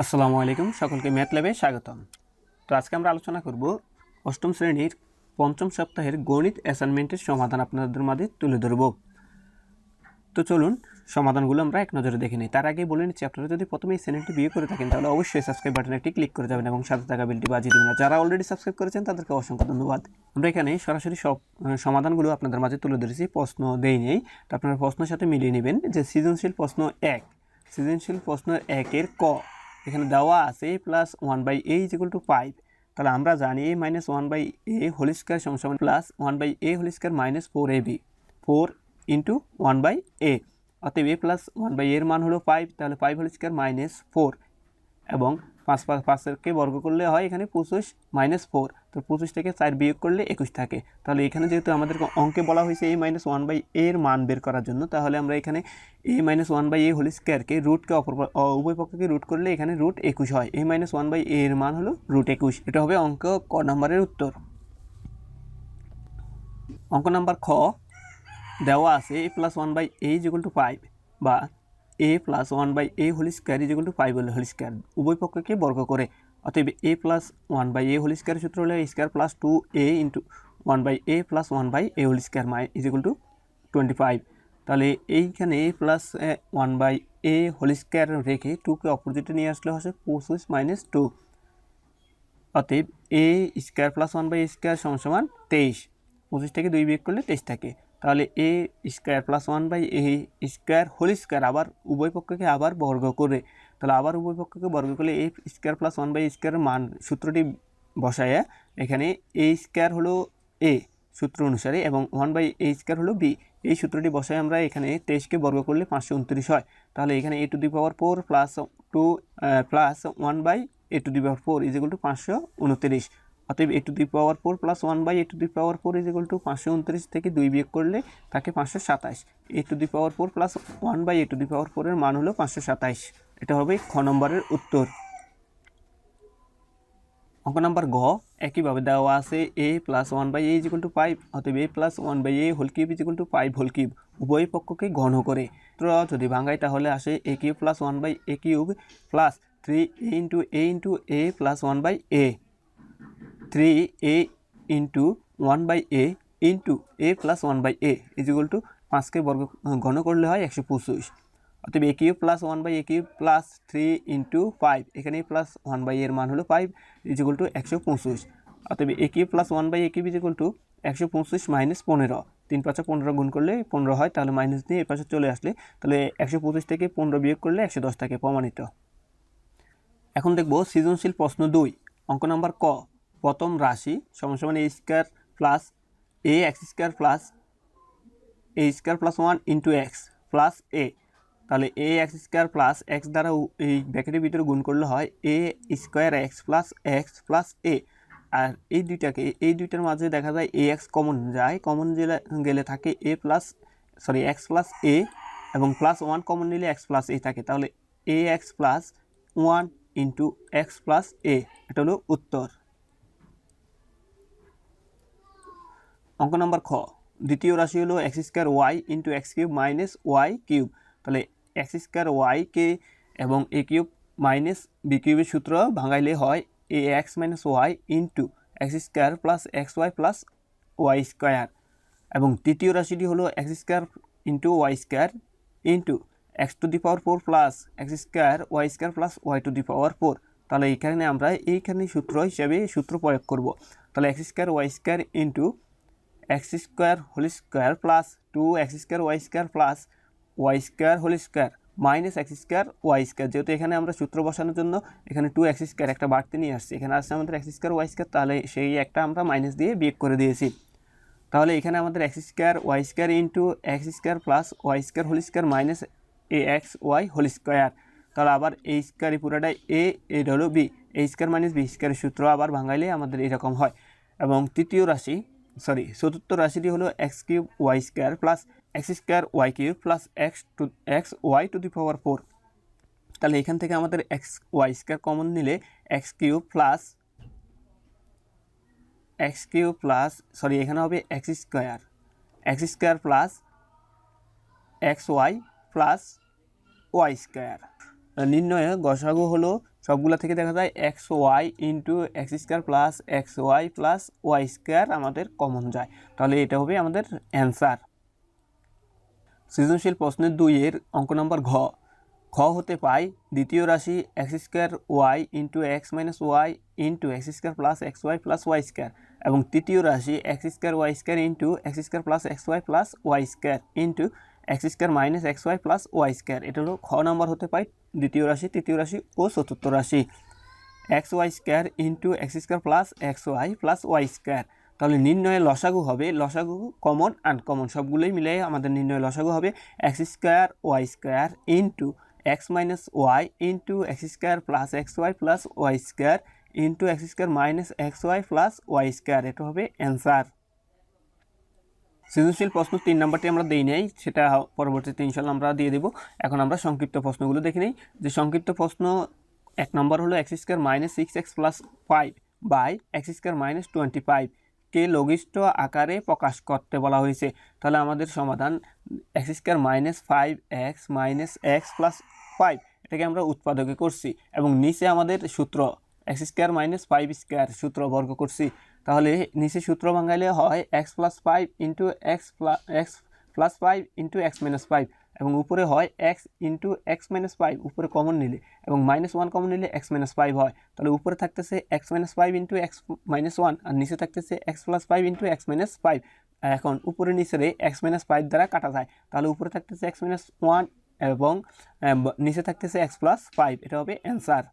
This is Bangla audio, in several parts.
আসসালামু আলাইকুম, সকলকে ম্যাথ ল্যাবে স্বাগতম। তো আজকে আমরা আলোচনা করব অষ্টম শ্রেণির পঞ্চম সপ্তাহের গণিত অ্যাসাইনমেন্টের সমাধান আপনাদের মাঝে তুলে ধরব। তো চলুন, সমাধানগুলো আমরা এক নজরে দেখে নিই। তার আগে বলে নিচ্ছি, আপনারা যদি প্রথমে এই চ্যানেলটি বিয়ে করে থাকেন, তাহলে অবশ্যই সাবস্ক্রাইব বাটনে একটি ক্লিক করে যাবেন এবং সাথে থাকা বিলটি বাজিয়ে দেবেন। যারা অলরেডি সাবস্ক্রাইব করেছেন, তাদেরকে অসংখ্য ধন্যবাদ। আমরা এখানে সরাসরি সব সমাধানগুলো আপনাদের মাঝে তুলে ধরেছি, প্রশ্ন দেই নেই। তো আপনারা প্রশ্নের সাথে মিলিয়ে নেবেন যে সৃজনশীল প্রশ্ন এক। সৃজনশীল প্রশ্ন একের ক এখানে দেওয়া আছে A plus one by A is equal to five তাহলে আমরা জানি A minus one by A whole square সমান plus one by A whole square minus four A B four into one by A অতএব এ প্লাস ওয়ান বাই এর মান হলো ফাইভ তাহলে five whole square minus four এবং পাঁচ পাঁচ পাঁচকে বর্গ করলে হয় এখানে পঁচিশ মাইনাস ফোর তো পঁচিশ থেকে চার বিয়োগ করলে একুশ থাকে। তাহলে এখানে যেহেতু আমাদের অঙ্কে বলা হয়েছে এ মাইনাস ওয়ান বাই এর মান বের করার জন্য, তাহলে আমরা এখানে A minus one by A whole স্কোয়ারকে রুটকে অপর উভয় পক্ষকে রুট করলে এখানে রুট একুশ হয়। এ মাইনাস ওয়ান বাই এর মান হলো রুট একুশ। এটা হবে অঙ্ক ক নম্বরের উত্তর। অঙ্ক নাম্বার খ দেওয়া আছে A plus one by A is to five বা A plus one by A whole square is to five whole square উভয় পক্ষকে বর্গ করে। অতএব A plus one by A whole square সূত্র হলো square plus two A into one by A plus one by A whole square my is to twenty five. তাহলে এইখানে A plus one by A whole square রেখে টুকে অপোজিটে নিয়ে আসলে হচ্ছে পঁচিশ মাইনাস টু। অতএব A square plus one by square সমান সমান তেইশ। পঁচিশ থেকে দুই বিয়োগ করলে তেইশ থাকে। তাহলে A square plus one by A square whole square আবার উভয় পক্ষকে আবার বর্গ করে। তাহলে আবার উভয় পক্ষকে বর্গ করলে A square plus one by স্কোয়ারের মান সূত্রটি বসায়। এখানে এ স্কোয়ার হলো এ সূত্র অনুসারে এবং ওয়ান বাই এ স্কোয়ার হলো বি এই সূত্রটি বসায় আমরা এখানে তেইশকে বর্গ করলে পাঁচশো উনত্রিশ হয়। তাহলে এখানে A to the power four plus two plus one by A to the power four is to পাঁচশো উনত্রিশ। অতএব A to the power four plus one by A to the power four is equal to পাঁচশো উনত্রিশ থেকে দুই বিয়োগ করলে থাকে পাঁচশো সাতাশ। A to the power four plus one by A to the পাওয়ার ফোরের মান হলো পাঁচশো সাতাইশ এটা হবে খ নম্বরের উত্তর। অঙ্ক নাম্বার গ একইভাবে দেওয়া আছে A plus one by A is equal to five অতএব A plus one by A whole cube is equal to five whole cube. উভয় পক্ষকে ঘন করে। যদি ভাঙাই তাহলে আসে A cube plus one by A cube plus three A into A into A plus one by A. Three A into one by A into A plus one by A is equal to পাঁচকে বর্গ ঘন করলে হয় একশো পঁচিশ। অতএব A cube plus one by A cube plus three into five এখানে প্লাস ওয়ান বাই এর মান হলো ফাইভ ইজিকুল টু একশো পঁচিশ। অতএব A cube plus one by A cube is equal to একশো পঁচিশ মাইনাস পনেরো। তিন পাঁচে পনেরো গুণ করলে পনেরো হয়, তাহলে মাইনাস দিয়ে এর পাশে চলে আসলে তাহলে একশো পঁচিশ থেকে পনেরো বিয়োগ করলে একশো দশ থাকে প্রমাণিত। এখন দেখব সৃজনশীল প্রশ্ন দুই, অঙ্ক নাম্বার ক। প্রথম রাশি সমান সমান A square plus A X square plus A square plus one into X plus A তাহলে A X square plus X দ্বারা এই ব্র্যাকেটের ভিতরে গুণ করলে হয় A square X plus X plus A আর এই দুইটাকে, এই দুইটার মাঝে দেখা যায় এ এক্স কমন যায় কমন গেলে গেলে থাকে A plus sorry X plus A এবং প্লাস ওয়ান কমন নিলে এক্স প্লাস এ থাকে। তাহলে A X plus one into X plus A এটা হলো উত্তর। অঙ্ক নম্বর খ। দ্বিতীয় রাশি হলো X square Y into X cube minus Y cube তাহলে এক্স স্কোয়ার ওয়াইকে এবং এ কিউব মাইনাস বি কিউবের সূত্র ভাঙাইলে হয় A X minus Y into X square plus X Y plus Y square এবং তৃতীয় রাশিটি হলো X square into Y square into X to the power four plus X square Y square plus Y to the power four তাহলে এইখানে আমরা এইখানে সূত্র হিসাবে সূত্র প্রয়োগ করব। তাহলে X square Y square into X square whole square plus two X square Y square plus Y square whole square minus X square Y square. যেহেতু এখানে আমরা সূত্র বসানোর জন্য এখানে টু এক্স স্কোয়ার একটা বাড়তি নিয়ে আসছি। এখানে আসছে আমাদের এক্স স্কোয়ার ওয়াই স্কোয়ার, তাহলে সেই একটা আমরা মাইনাস দিয়ে বিয়োগ করে দিয়েছি। তাহলে এখানে আমাদের X square Y square into X square plus Y square whole square minus A X Y whole square. তাহলে আবার এই স্কোয়ারই পুরোটাই এ এটা হলো বি। এই স্কোয়ার মাইনাস বি স্কোয়ারের সূত্র আবার ভাঙাইলে আমাদের এরকম হয়। এবং তৃতীয় রাশি সরি, চতুর্থ রাশিটি হলো X cube Y square plus X square Y cube plus X two, X Y to the power four তাহলে এখান থেকে আমাদের এক্স ওয়াই স্কোয়ার কমন নিলে X cube plus X cube plus, sorry, এখানে হবে X square. X square plus X Y plus Y square. নির্ণয়ে গসাগু হলো সবগুলো থেকে দেখা যায় X Y into X square plus X Y plus Y square আমাদের কমন যায়। তাহলে এটা হবে আমাদের অ্যান্সার। সৃজনশীল প্রশ্নের দুইয়ের অঙ্ক নম্বর ঘ। খ হতে পাই দ্বিতীয় রাশি X square Y into X minus Y into X square plus X Y plus Y square এবং তৃতীয় রাশি X square Y square into X square plus X Y plus Y square into X square minus X Y plus Y square. এটা হলো খ নম্বর হতে পাই দ্বিতীয় রাশি, তৃতীয় রাশি ও চতুর্থ রাশি। X Y square into X square plus X Y plus Y square. তাহলে নির্ণয়ে লসাগু হবে, লসাগু কমন, আনকমন, সবগুলোই মিলে আমাদের নির্ণয়ে লসাগু হবে X square Y square into X minus Y into X square plus X Y plus Y square into X square minus X Y plus Y square. এটা হবে অ্যান্সার। সৃজনশীল প্রশ্ন তিন নম্বরটি আমরা দিই নাই, সেটা পরবর্তীতে ইনশাল্লাহ আমরা দিয়ে দেবো। এখন আমরা সংক্ষিপ্ত প্রশ্নগুলো দেখে নিই। যে সংক্ষিপ্ত প্রশ্ন এক নম্বর হলো X square minus six X plus five by X square minus twenty five কে লঘিষ্ঠ আকারে প্রকাশ করতে বলা হয়েছে। তাহলে আমাদের সমাধান X square minus five X minus X plus five এটাকে আমরা উৎপাদকে করছি এবং নিচে আমাদের সূত্র X square minus five square সূত্র বর্গ করছি। তাহলে নিচে সূত্র ভাঙাইলে হয় X plus five into X plus X plus five into X minus five এবং উপরে হয় X into X minus five উপরে কমন নিলে এবং মাইনাস ওয়ান কমন নিলে এক্স মাইনাস ফাইভ হয়। তাহলে উপরে থাকতেছে X minus five into X minus one আর নিচে থাকতেছে X plus five into X minus five এখন উপরে নিচে এক্স মাইনাস ফাইভ দ্বারা কাটা যায়। তাহলে উপরে থাকতেছে এক্স মাইনাস ওয়ান এবং নিচে থাকতেছে এক্স প্লাস ফাইভ এটা হবে অ্যান্সার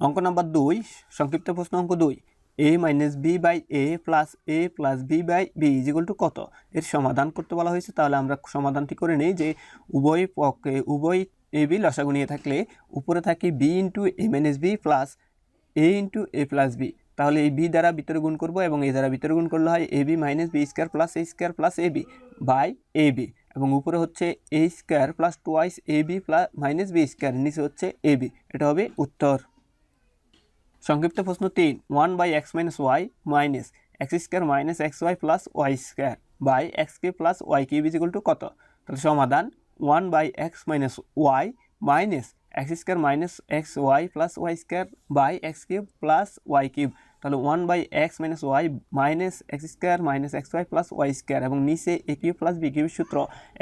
অঙ্ক নাম্বার দুই, সংক্ষিপ্ত প্রশ্ন অঙ্ক দুই। A minus B by A plus A plus B by B is equal to কত? এর সমাধান করতে বলা হয়েছে, তাহলে আমরা সমাধানটি করে নিই যে উভয় পক্ষে, উভয় এ বি লসাগু নিয়ে থাকলে উপরে থাকে B into A minus B plus A into A plus B তাহলে এই বি দ্বারা ভিতরে গুণ করব এবং এ দ্বারা ভিতরে গুণ করলে হয় A B minus B square plus A square plus A B by A B এবং উপরে হচ্ছে A square plus twice A B plus minus B square নিচে হচ্ছে এ বি এটা হবে উত্তর। সংক্ষিপ্ত প্রশ্ন তিন one by X minus Y minus X square minus X Y plus Y square by X K plus Y cube is equal to কত? তাহলে সমাধান one by X minus Y minus X square minus X Y plus Y square by X cube plus Y cube তাহলে one by X minus Y minus X square minus X Y plus Y square এবং নিচে A cube plus B cube সূত্র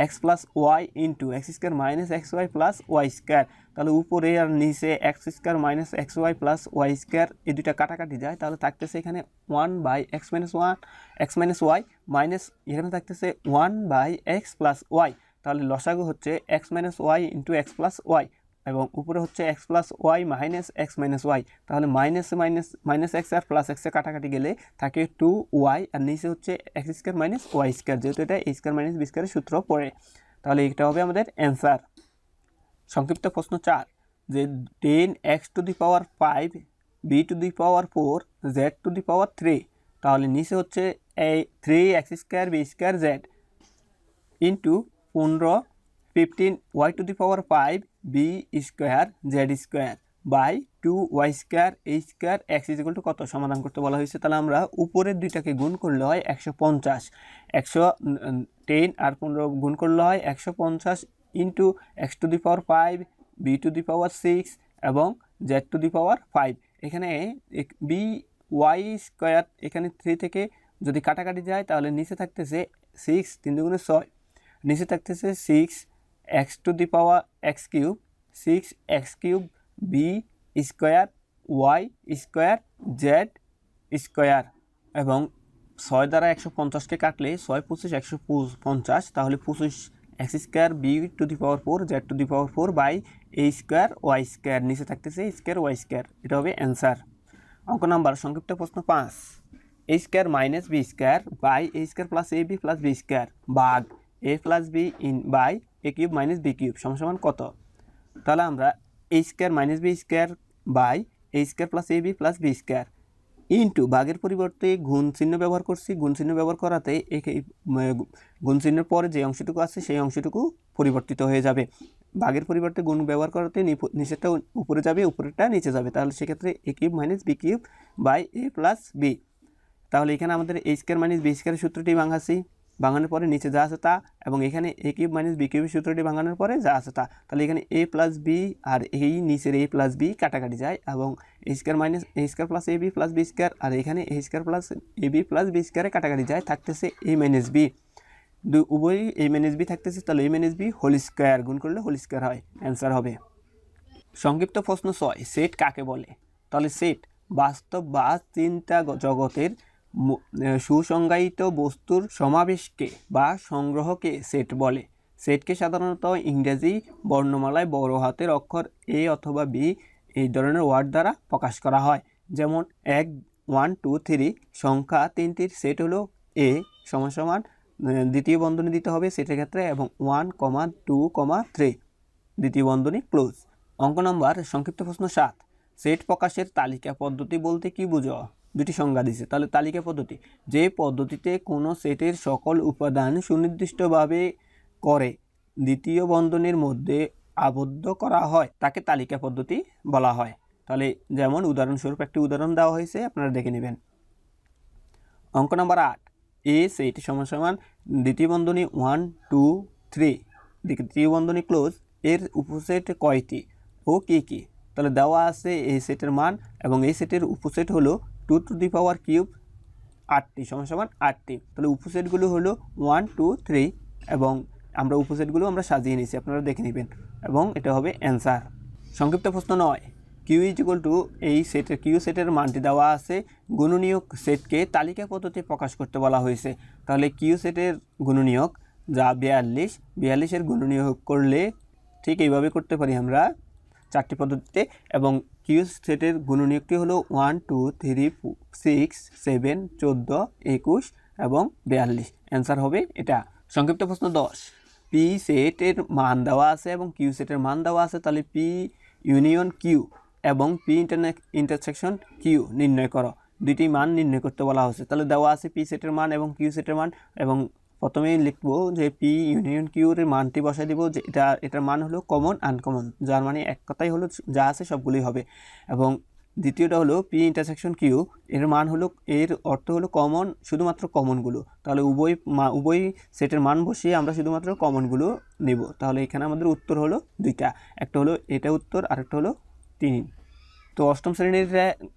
x plus y into x square minus x y plus y square তাহলে উপরে আর নিচে x square minus x y plus y square এই দুইটা কাটাকাটি যায়, তাহলে থাকতেছে এখানে one by x minus one x minus y minus এখানে থাকতেছে one by x plus y তাহলে লসাগু হচ্ছে x minus y into x plus y এবং উপরে হচ্ছে x plus y minus x minus y তাহলে মাইনাস মাইনাস মাইনাস এক্স আর প্লাস এক্সে কাটাকাটি গেলে থাকে টু ওয়াই আর নিচে হচ্ছে x square minus y square যেহেতু এটা এ স্কোয়ার মাইনাস বি স্কোয়ারের সূত্র পড়ে। তাহলে এটা হবে আমাদের অ্যান্সার সংক্ষিপ্ত প্রশ্ন চার, যে ten x to the power five b to the power four z to the power three তাহলে নিচে হচ্ছে এই three x square b square z into পনেরো fifteen y to the power five b square z square by two y square এই স্কোয়ার এক্স ইজিকল টু কত? সমাধান করতে বলা হয়েছে। তাহলে আমরা উপরের দুইটাকে গুণ করলে হয় একশো পঞ্চাশ। একশো টেন আর পনেরো গুণ করলে হয় একশো পঞ্চাশ into x to the power five b to the power six এবং z to the power five এখানে বি ওয়াই স্কোয়ার এখানে থ্রি থেকে যদি কাটাকাটি যায়, তাহলে নিচে থাকতেছে সিক্স তিন দুগুণে ছয়। নিচে থাকতেছে six x to the power x cube, six x cube, b square, y square, z square. এবং ছয় দ্বারা একশো পঞ্চাশকে কাটলে ছয় পঁচিশ একশো পঞ্চাশ, তাহলে পঁচিশ x square, b to the power four, z to the power four by a square, y square. নিচে থাকতেছে স্কোয়ার, ওয়াই স্কোয়ার। এটা হবে অ্যান্সার। অঙ্ক নাম্বার, সংক্ষিপ্ত প্রশ্ন পাঁচ। A square minus b square by a square plus a b plus b square. বাঘ a plus b in by a cube minus b cube সমান কত? তাহলে আমরা a square minus b square by a square plus a b plus b square into ভাগের পরিবর্তে গুণ চিহ্ন ব্যবহার করছি। গুণ চিহ্ন ব্যবহার করাতে গুণ চিহ্নের পরে যে অংশটুকু আছে সেই অংশটুকু পরিবর্তিত হয়ে যাবে। ভাগের পরিবর্তে গুণ ব্যবহার করাতে নিচেরটা উপরে যাবে, উপরেরটা নিচে যাবে। তাহলে সেক্ষেত্রে a cube minus b cube by a plus b তাহলে এখানে আমাদের এ স্কোয়ার মাইনাস বি স্কোয়ারের সূত্রটি ভাঙাছি। ভাঙানোর পরে নিচে যা আছে তা এবং এখানে এ কিউব মাইনাস বি কিউবের সূত্রটি ভাঙানোর পরে যা আছে তা। তাহলে এখানে এ প্লাস বি আর এই নিচের এ প্লাস বি কাটাকাটি যায় এবং a square minus a square plus a b plus b square আর এখানে a square plus a b plus b স্কোয়ারে কাটাকাটি যায়, থাকতেছে এ মাইনাস বি দুই উভয়ই এ মাইনাস বি থাকতেছে, তাহলে a minus b whole square গুণ করলে হোল স্কোয়ার হয় অ্যান্সার হবে। সংক্ষিপ্ত প্রশ্ন ছয় সেট কাকে বলে? তাহলে সেট বাস্তব বা চিন্তা জগতের সুসংজ্ঞায়িত বস্তুর সমাবেশকে বা সংগ্রহকে সেট বলে। সেটকে সাধারণত ইংরেজি বর্ণমালায় বড় হাতের অক্ষর এ অথবা বি এই ধরনের ওয়ার্ড দ্বারা প্রকাশ করা হয়। যেমন এক ওয়ান টু থ্রি সংখ্যা তিনটির সেট হলো এ সমান দ্বিতীয় বন্ধনী দিতে হবে সেটের ক্ষেত্রে এবং one comma two comma three দ্বিতীয় বন্ধনী ক্লোজ অঙ্ক নম্বর সংক্ষিপ্ত প্রশ্ন সাত। সেট প্রকাশের তালিকা পদ্ধতি বলতে কি বুঝো? দুটি সংজ্ঞা দিছে। তাহলে তালিকা পদ্ধতি। যে পদ্ধতিতে কোনো সেটের সকল উপাদান সুনির্দিষ্টভাবে করে দ্বিতীয় বন্ধনীর মধ্যে আবদ্ধ করা হয়, তাকে তালিকা পদ্ধতি বলা হয়। তাহলে যেমন উদাহরণস্বরূপ একটি উদাহরণ দেওয়া হয়েছে, আপনারা দেখে নেবেন। অঙ্ক নম্বর আট। এ সেট সমান সমান দ্বিতীয় বন্ধনী ওয়ান, টু, থ্রি। দ্বিতীয় বন্ধনী ক্লোজ। এর উপসেট কয়টি ও কী কী? তাহলে দেওয়া আছে এই সেটের মান এবং এই সেটের উপসেট হলো two to the power cube আটটি, সমান সমান আটটি। তাহলে উপসেটগুলো হলো ওয়ান টু থ্রি এবং আমরা উপসেটগুলো আমরা সাজিয়ে নিয়েছি, আপনারা দেখে নেবেন। এবং এটা হবে অ্যান্সার সংক্ষিপ্ত প্রশ্ন নয়। কিউ ইজ টু এই সেটের কিউ সেটের মানটি দেওয়া আছে। গুণনীয়ক সেটকে তালিকা পদ্ধতি প্রকাশ করতে বলা হয়েছে। তাহলে কিউ সেটের গুণনীয়ক যা বিয়াল্লিশ, বিয়াল্লিশের গুণনীয়ক করলে ঠিক এইভাবে করতে পারি আমরা চারটি পদ্ধতিতে এবং কিউ সেটের গুণনীয়কটি হলো one, two, three six, seven, চোদ্দ, একুশ এবং বিয়াল্লিশ। অ্যান্সার হবে এটা। সংক্ষিপ্ত প্রশ্ন দশ। পি সেটের মান দেওয়া আছে এবং কিউ সেটের মান দেওয়া আছে, তাহলে পি ইউনিয়ন কিউ এবং পি ইন্টারনে ইন্টারসেকশন কিউ নির্ণয় করো। দুইটি মান নির্ণয় করতে বলা হয়েছে। তাহলে দেওয়া আছে পি সেটের মান এবং কিউ সেটের মান এবং প্রথমেই লিখব যে পি ইউনিয়ন কিউর মানটি বসাই দিব যে এটা, এটার মান হলো কমন আনকমন যার মানে এক কথাই হলো যা আছে সবগুলোই হবে। এবং দ্বিতীয়টা হলো পি ইন্টারসেকশন কিউ, এর মান হলো, এর অর্থ হলো কমন শুধুমাত্র কমনগুলো তাহলে উভয় উভয় সেটের মান বসিয়ে আমরা শুধুমাত্র কমনগুলো নেব। তাহলে এখানে আমাদের উত্তর হলো দুইটা। একটা হলো এটা উত্তর, আরেকটা হলো তিন। তো অষ্টম শ্রেণির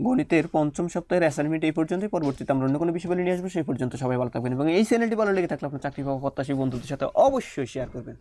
গণিতের পঞ্চম সপ্তাহের অ্যাসাইনমেন্ট এই পর্যন্তই। পরবর্তীতে আমরা অন্য কোনো বিষয় বলে নিয়ে আসব, সেই পর্যন্ত সবাই ভালো থাকবেন এবং এই চ্যানেলটি ভালো লেগে থাকলে আপনার চাকরি পাওয়া প্রত্যাশী বন্ধুদের সাথে অবশ্যই শেয়ার করবেন।